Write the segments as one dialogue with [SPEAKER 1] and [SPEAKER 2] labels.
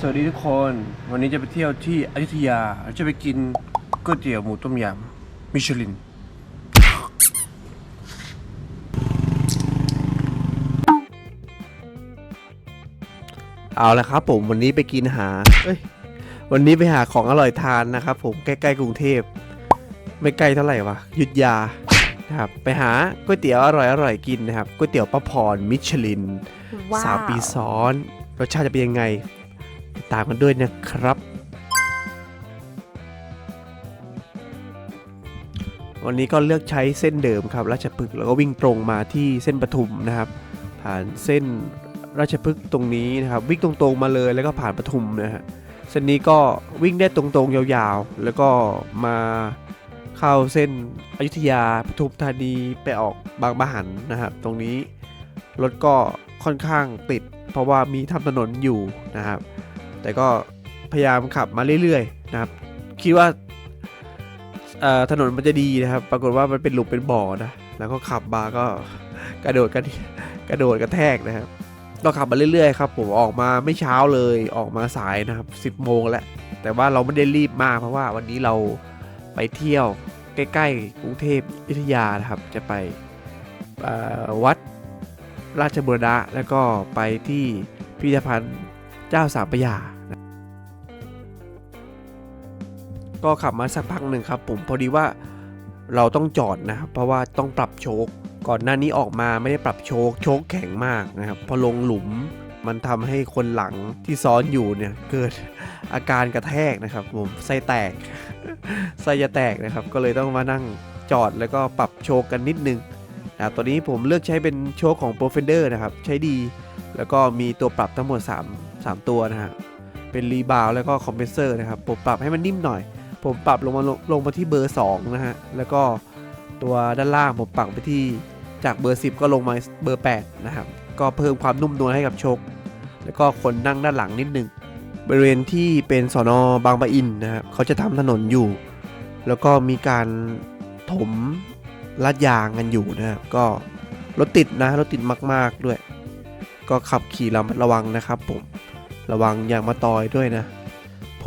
[SPEAKER 1] สวัสดีทุกคน วันนี้จะไปเที่ยวที่อยุธยาจะไปกินก๋วยเตี๋ยวหมูต้มยำมิชลิน เอาละครับผมวันนี้ไปกินหาเอ้ยวันนี้ไปหาของอร่อยทานนะครับผมใกล้ๆกรุงเทพ ไม่ไกลเท่าไหร่วะอยุทธยานะครับไปหาก๋วยเตี๋ยวอร่อยๆกินนะครับก๋วยเตี๋ยวป้าพรมิชลิน
[SPEAKER 2] ว้าว
[SPEAKER 1] สามปีซ้อนรสชาติจะเป็นยังไง ติดตามกันด้วยนะครับ วันนี้ก็เลือกใช้เส้นเดิมครับ ราชพฤกษ์แล้วก็วิ่งตรงมาที่เส้นปทุมนะครับ ผ่านเส้นราชพฤกษ์ตรงนี้นะครับ วิ่งตรงๆมาเลยแล้วก็ผ่านปทุมนะฮะเส้นนี้ก็วิ่งได้ตรงๆยาวๆ แล้วก็มาเข้าเส้นอยุธยาปทุมธานีไปออกบางบะหันนะครับ ตรงนี้รถก็ค่อนข้างติด เพราะว่ามีทำถนนอยู่นะครับ แต่ก็พยายามขับมาเรื่อยๆนะครับ คิดว่าถนนมันจะดีนะครับ ปรากฏว่ามันเป็นหลุมเป็นบ่อนะ แล้วก็ขับมาก็กระโดดกระกระโดดกระแทกนะครับ ก็ขับมาเรื่อยๆครับผมออกมาไม่เช้าเลยออกมาสายนะครับ 10โมงแล้ว แต่ว่าเราไม่ได้รีบมากเพราะว่าวันนี้เราไปเที่ยวใกล้ๆกรุงเทพอยุธยานะครับ จะไปวัดราชบุรณะแล้วก็ไปที่พิพิธภัณฑ์เจ้าสามพระยา ก็ขับมาสักพักหนึ่งครับผมพอดีว่าเราต้องจอดนะครับเพราะว่าต้องปรับโชคก่อนหน้านี้ออกมาไม่ได้ปรับโชคโชคแข็งมากนะครับพอลงหลุมมันทำให้คนหลังที่ซ้อนอยู่เนี่ยเกิดอาการกระแทกนะครับผมไส้แตกไส้จะแตกนะครับ ก็เลยต้องมานั่งจอดแล้วก็ปรับโชคกันนิดนึงนะตัวนี้ผมเลือกใช้เป็นโชคของ p r o f e n d e r นะครับ ใช้ดี แล้วก็มีตัวปรับทั้งหมด 3 3 ตัวนะฮะเป็นรีบาวแล้วก็คอมเพรสเซอร์นะครับผมปรับให้มันนิ่มหน่อย ผมปรับลงมาลงลงมาที่เบอร์ 2 นะฮะ แล้วก็ตัวด้านล่างผมปรับไปที่จากเบอร์ 10 ก็ลงมาเบอร์ 8 นะครับ ก็เพิ่มความนุ่มนวลให้กับโชค แล้วก็คนนั่งด้านหลังนิดนึงบริเวณที่เป็นสอนอบางปะอินนะครับเขาจะทำถนนอยู่ แล้วก็มีการถมลาดยางกันอยู่นะครับก็รถติดนะรถติดมาก ๆด้วย ก็ขับขี่ระมัดระวังนะครับผมระวังอย่างมาตอยด้วยนะ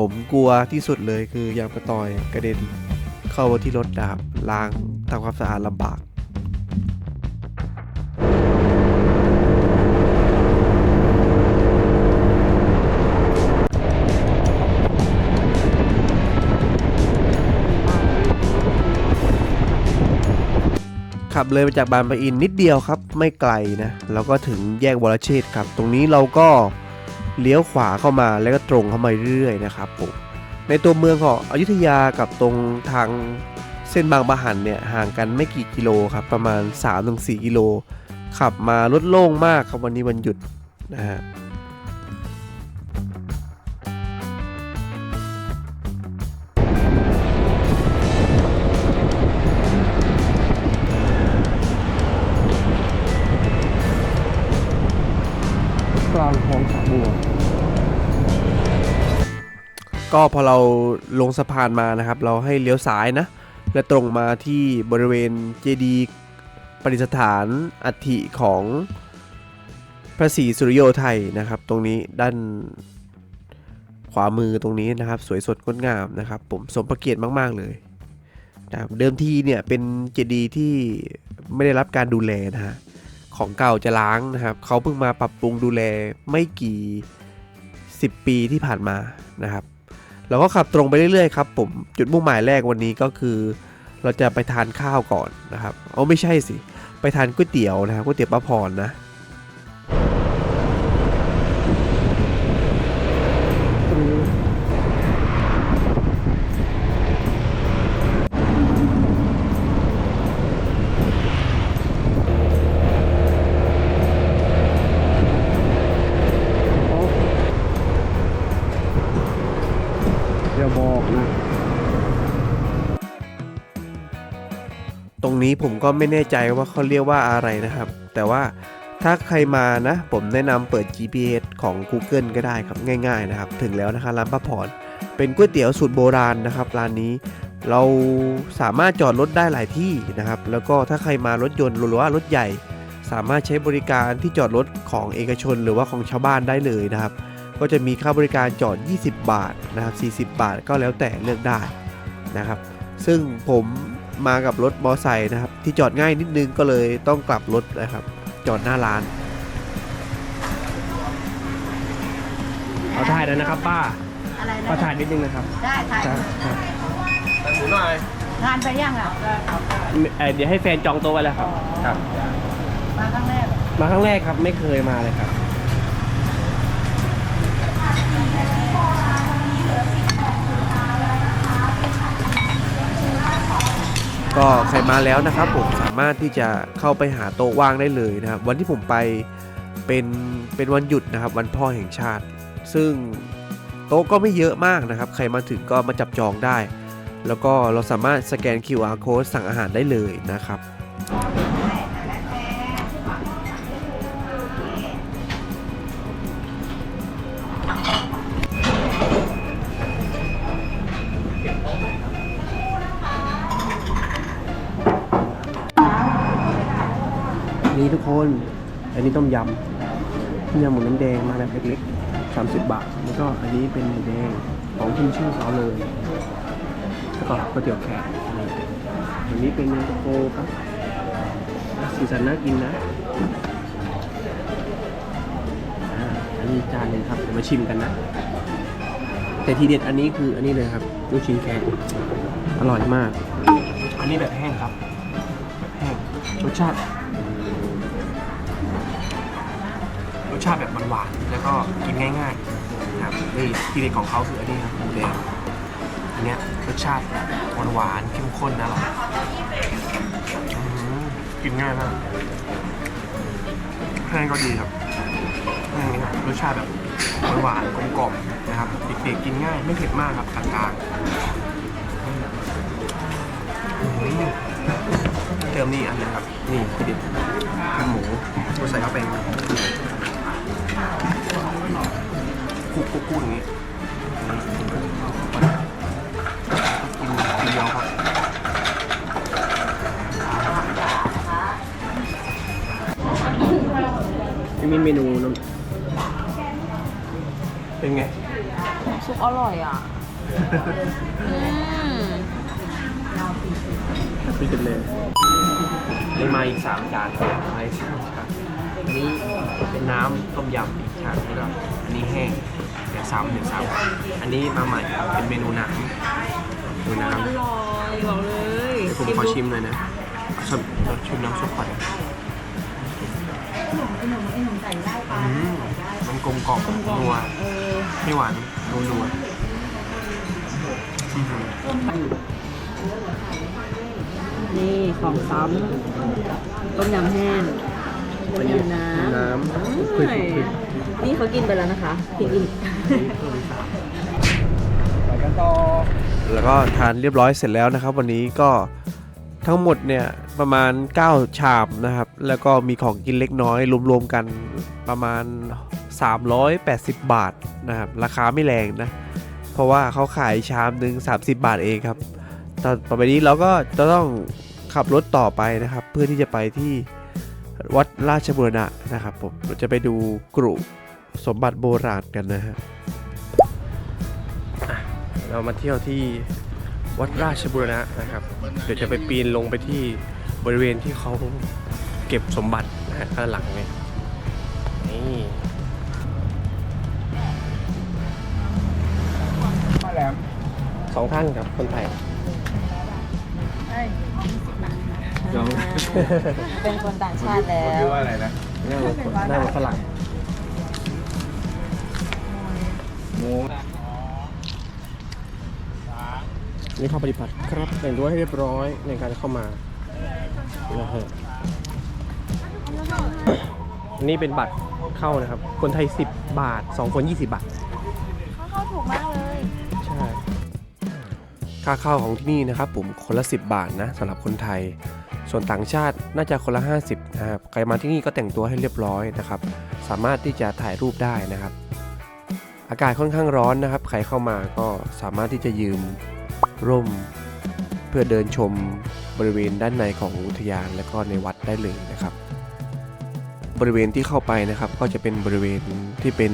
[SPEAKER 1] ผมกลัวที่สุดเลยคือยางมาตอยกระเด็นเข้าที่รถดาบล้างทำความสะอาดลำบากขับเลยมาจากบางปะอินนิดเดียวครับ ไม่ไกลนะแล้วก็ถึงแยกวรเชษครับ ตรงนี้เราก็ เลี้ยวขวาเข้ามาแล้วก็ตรงเข้ามาเรื่อยๆนะครับผมในตัวเมืองของอยุธยากับตรงทางเส้นบางปะหันเนี่ยห่างกันไม่กี่กิโลครับประมาณ 3-4 กิโล ขับมารถโล่งมากครับวันนี้วันหยุดนะฮะ ก็พอเราลงสะพานมานะครับ เราให้เลี้ยวซ้ายนะ และตรงมาที่บริเวณเจดีย์ประดิษฐานอัฐิของพระศรีสุริโยไทยนะครับ ตรงนี้ด้านขวามือตรงนี้นะครับ สวยสดงดงามนะครับ ผมสมพระเกียรติมาก ๆ เลยนะเดิมทีเนี่ยเป็นเจดีย์ที่ไม่ได้รับการดูแลนะฮะของเก่าจะล้างนะครับเขาเพิ่งมาปรับปรุงดูแลไม่กี่ 10 ปีที่ผ่านมานะครับ เราก็ขับตรงไปเรื่อยๆครับผมจุดมุ่งหมายแรกวันนี้ก็คือ เราจะไปทานข้าวก่อนนะครับ เอาไม่ใช่สิ ไปทานก๋วยเตี๋ยวนะครับก๋วยเตี๋ยวป้าพรนะ อย่าก ตรงนี้ผมก็ไม่แน่ใจว่าเขาเรียกว่าอะไรนะครับ แต่ว่าถ้าใครมานะ ผมแนะนำเปิด GPS ของ Google ก็ได้ครับง่ายๆนะครับ ถึงแล้วนะครับร้านป้าพรเป็นก๋วยเตี๋ยวสูตรโบราณนะครับร้านนี้เราสามารถจอดรถได้หลายที่นะครับ แล้วก็ถ้าใครมารถยนต์หรือว่ารถใหญ่ สามารถใช้บริการที่จอดรถของเอกชนหรือว่าของชาวบ้านได้เลยนะครับ ก็จะมีค่าบริการจอด 20 บาทนะครับ40 บาทก็แล้วแต่เลือกได้นะครับ ซึ่งผมมากับรถมอไซค์นะครับ ที่จอดง่ายนิดนึงก็เลยต้องกลับรถนะครับ จอดหน้าร้าน
[SPEAKER 2] เอาถ่ายแล้วนะครับ ป้า
[SPEAKER 3] อะไร
[SPEAKER 2] ป้า
[SPEAKER 3] นะ
[SPEAKER 2] ถ่ายนิดนึงนะครับ
[SPEAKER 3] ได้ถ่าย
[SPEAKER 2] ครับ
[SPEAKER 1] แต่หมูหน่อย
[SPEAKER 3] งานไปยังอะ
[SPEAKER 2] เอ่อเดี๋ยวให้แฟนจองโต๊ะไว้แล้วครับ ครับ
[SPEAKER 3] มาครั้งแรกเหรอ
[SPEAKER 2] มาครั้งแรกครับไม่เคยมาเลยครับ
[SPEAKER 1] ก็ใครมาแล้วนะครับผมสามารถที่จะเข้าไปหาโต๊ะว่างได้เลยนะครับวันที่ผมไปเป็นเป็นวันหยุดนะครับ วันพ่อแห่งชาติ ซึ่งโต๊ะก็ไม่เยอะมากนะครับ ใครมาถึงก็มาจับจองได้ แล้วก็เราสามารถสแกน QR code สั่งอาหารได้เลยนะครับ
[SPEAKER 2] นี่ทุกคน อันนี้ต้มยำต้มยำหมูน้ำแดงมาแบบเล็กๆ30บาท แล้วก็อันนี้เป็นหมูแดงของขึ้นชื่อเขาเลย แล้วก็ก๋วยเตี๋ยวแขกอันนี้เป็นเย็นตาโฟครับสีสันน่ากินนะอันนี้จานหนึ่งครับเดี๋ยวมาชิมกันนะ แต่ทีเด็ดอันนี้คืออันนี้เลยครับลูกชิ้นแขกอร่อยมาก อันนี้แบบแห้งครับ แบบแห้งรสชาติาติแบบหวานๆแล้วก็กินง่ายๆนะครับนี่ทีเด็ดของเขาคืออันนี้ครับหมูแดงอันเนี้ยรสชาติแบบหวานๆเข้มข้นนะอร่อยกินง่ายมากแห้งก็ดีครับแห้งนี่ครับรสชาติแบบหวานๆกลมๆนะครับเด็กๆกินง่ายไม่เผ็ดมากครับกลางๆอื้อหือเติมนี่อันนึงครับ นี่ทีเด็ดเป็นหมูใส่เข้าไป คลุกๆๆอย่างนี้กินกินเดียวครับนี่มีเมนูน้ำเป็นไง
[SPEAKER 3] ซุปอร่อยอะ อืม
[SPEAKER 2] พี่กันเลยนี่มาอีกสามจานมาอีกสามจานอันนี้เป็ นน้ำต้มยำอีกชามแล้วก็อันนี้แห้งเดี๋ยวซ้ำเดี๋ยวซ้ำอันนี้มาใหม่ครับเป็นเมนูน้ำเมนูน้ำ
[SPEAKER 3] อร่อยบอกเลย
[SPEAKER 2] เดี๋ยวผมขอชิมเลยนะชิมชิมน้ำซุปก่อนอืมมันกลมกล่อมนัว
[SPEAKER 3] เออ
[SPEAKER 2] ไม่หวานนัวนัวอื้อหือ
[SPEAKER 3] นี่ของซ้ำต้มยำแห้ง ต้มยำน้ำ
[SPEAKER 2] น้ำคุยคุยคุย
[SPEAKER 3] นี่เขากินไปแล้วนะคะกินอีก
[SPEAKER 2] ไปกันต่อ
[SPEAKER 1] แล้วก็ทานเรียบร้อยเสร็จแล้วนะครับ วันนี้ก็ทั้งหมดเนี่ยประมาณ 9 ชามนะครับ แล้วก็มีของกินเล็กน้อย รวมๆกันประมาณ 380 บาทนะครับ ราคาไม่แรงนะ เพราะว่าเขาขายชามหนึ่ง30 บาทเองครับตอนต่อไปนี้เราก็จะต้องขับรถต่อไปนะครับ เพื่อที่จะไปที่ วัดราชบุรณะนะครับผมเราจะไปดูกรุสมบัติโบราณกันนะฮะ
[SPEAKER 2] เรามาเที่ยวที่วัดราชบุรณะนะครับ เดี๋ยวจะไปปีนลงไปที่บริเวณที่เขาเก็บสมบัตินะฮะด้านหลังเนี่ยนี่สองท่านครับคนไทย ยอง
[SPEAKER 3] เป็นคนต่างชาติแล้ว
[SPEAKER 2] นั่งรถนั่งรถฝรั่งนี่เข้าปฏิบัติครับแต่งตัวให้เรียบร้อยในการเข้ามานะฮะนี่เป็นบัตรเข้านะครับ คนไทย 10 บาท 2 คน 20 บาท
[SPEAKER 3] เขาเข้าถูกมากเลย
[SPEAKER 2] ใช่
[SPEAKER 1] ค่าเข้าของที่นี่นะครับผมคนละ 10 บาทนะสำหรับคนไทย ส่วนต่างชาติน่าจะคนละ 50นะครับใครมาที่นี่ก็แต่งตัวให้เรียบร้อยนะครับ สามารถที่จะถ่ายรูปได้นะครับ อากาศค่อนข้างร้อนนะครับ ใครเข้ามาก็สามารถที่จะยืมร่ม เพื่อเดินชมบริเวณด้านในของอุทยานและก็ในวัดได้เลยนะครับ บริเวณที่เข้าไปนะครับก็จะเป็นบริเวณที่เป็น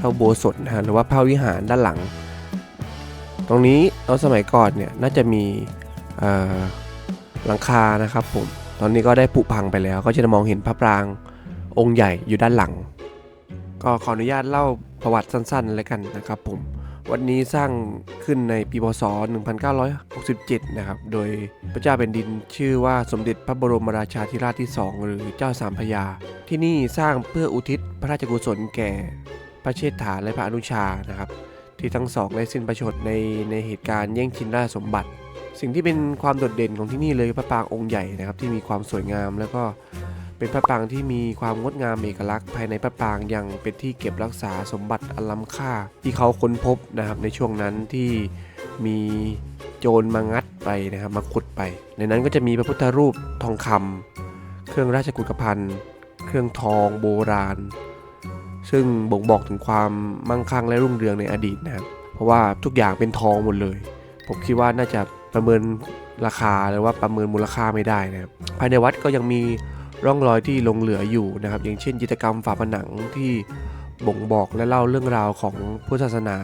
[SPEAKER 1] พระโบสถ์นะฮะหรือว่าพระวิหารด้านหลัง ตรงนี้ตอนสมัยก่อนเนี่ยน่าจะมีอ่อ หลังคานะครับผม ตอนนี้ก็ได้ผุพังไปแล้ว ก็จะมองเห็นพระปรางองค์ใหญ่อยู่ด้านหลัง ก็ขออนุญาตเล่าประวัติสั้นๆเลยกันนะครับผม วันนี้สร้างขึ้นในปีพศ 1967 นะครับ โดยพระเจ้าแผ่นดินชื่อว่าสมเด็จพระบรมราชาธิราชที่ 2 หรือเจ้าสามพระยา ที่นี่สร้างเพื่ออุทิศพระราชกุศลแก่พระเชษฐาและพระอนุชานะครับ ที่ทั้งสองได้สิ้นพระชนม์ในในเหตุการณ์แย่งชิงราชสมบัติ สิ่งที่เป็นความโดดเด่นของที่นี่เลยพระปรางองค์ใหญ่นะครับที่มีความสวยงาม แล้วก็เป็นพระปรางที่มีความงดงามเอกลักษณ์ ภายในพระปรางยังเป็นที่เก็บรักษาสมบัติอันล้ำค่า ที่เขาค้นพบนะครับในช่วงนั้นที่มีโจรมางัดไปนะครับมาขุดไป ในนั้นก็จะมีพระพุทธรูปทองคำเครื่องราชกุฎภัณฑ์ เครื่องทองโบราณ ซึ่งบ่งบอกถึงความมั่งคั่งและรุ่งเรืองในอดีตนะครับเพราะว่าทุกอย่างเป็นทองหมดเลย ผมคิดว่าน่าจะ ประเมินราคาหรือว่าประเมินมูลค่าไม่ได้นะครับภายในวัดก็ยังมีร่องรอยที่ลงเหลืออยู่นะครับ อย่างเช่นจิตกรรมฝาผนังที่บ่งบอกและเล่าเรื่องราวของพุทธศาสนา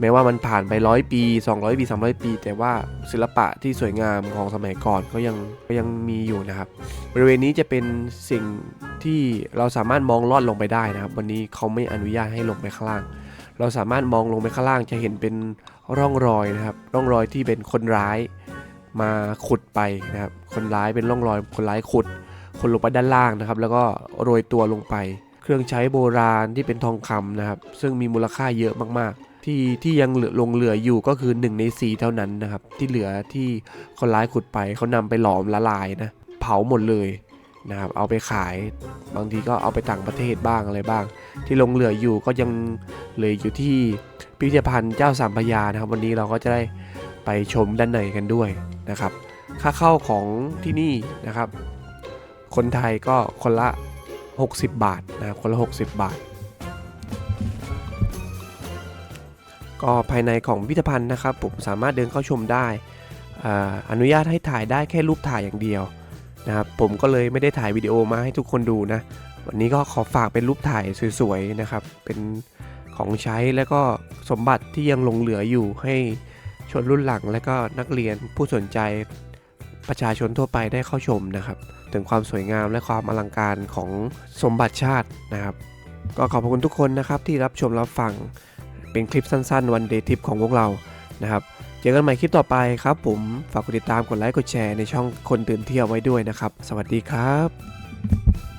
[SPEAKER 1] แม้ว่ามันผ่านไปร้อยปี 200 ปี 300 ปี แต่ว่าศิลปะที่สวยงามของสมัยก่อนก็ยังก็ยังมีอยู่นะครับ บริเวณนี้จะเป็นสิ่งที่เราสามารถมองลอดลงไปได้นะครับ วันนี้เขาไม่อนุญาตให้ลงไปข้างล่าง เราสามารถมองลงไปข้างล่างจะเห็นเป็นร่องรอยนะครับ ร่องรอยที่เป็นคนร้ายมาขุดไปนะครับ คนร้ายเป็นร่องรอยคนร้ายขุด คนลงไปด้านล่างนะครับ แล้วก็โรยตัวลงไป เครื่องใช้โบราณที่เป็นทองคำนะครับ ซึ่งมีมูลค่าเยอะมากๆ ที่ที่ยังเหลือลงเหลืออยู่ก็คือ1ใน4เท่านั้นนะครับ ที่เหลือที่คนร้ายขุดไปเขานำไปหลอมละลายนะ เผาหมดเลย นะครับเอาไปขายบางทีก็เอาไปต่างประเทศบ้างอะไรบ้าง ที่ลงเหลืออยู่ก็ยังเหลืออยู่ที่พิพิธภัณฑ์เจ้าสามพยานะครับ วันนี้เราก็จะได้ไปชมด้านในกันด้วยนะครับ ค่าเข้าของที่นี่นะครับ คนไทยก็คนละ 60 บาทนะคคนละ 60 บาท ก็ภายในของพิพิธภัณฑ์นะครับ ผมสามารถเดินเข้าชมได้ออนุญาตให้ถ่ายได้แค่รูปถ่ายอย่างเดียว นะครับผมก็เลยไม่ได้ถ่ายวิดีโอมาให้ทุกคนดูนะ วันนี้ก็ขอฝากเป็นรูปถ่ายสวยๆนะครับ เป็นของใช้แล้วก็สมบัติที่ยังหลงเหลืออยู่ให้ชนรุ่นหลังและก็นักเรียนผู้สนใจประชาชนทั่วไปได้เข้าชมนะครับ ถึงความสวยงามและความอลังการของสมบัติชาตินะครับ ก็ขอบคุณทุกคนนะครับที่รับชมรับฟังเป็นคลิปสั้นๆ วันเดย์ทิปของพวกเรานะครับ เจอกันใหม่คลิปต่อไปครับผม ฝากกดติดตามกดไลค์กดแชร์ในช่องคนตื่นเที่ยวไว้ด้วยนะครับ สวัสดีครับ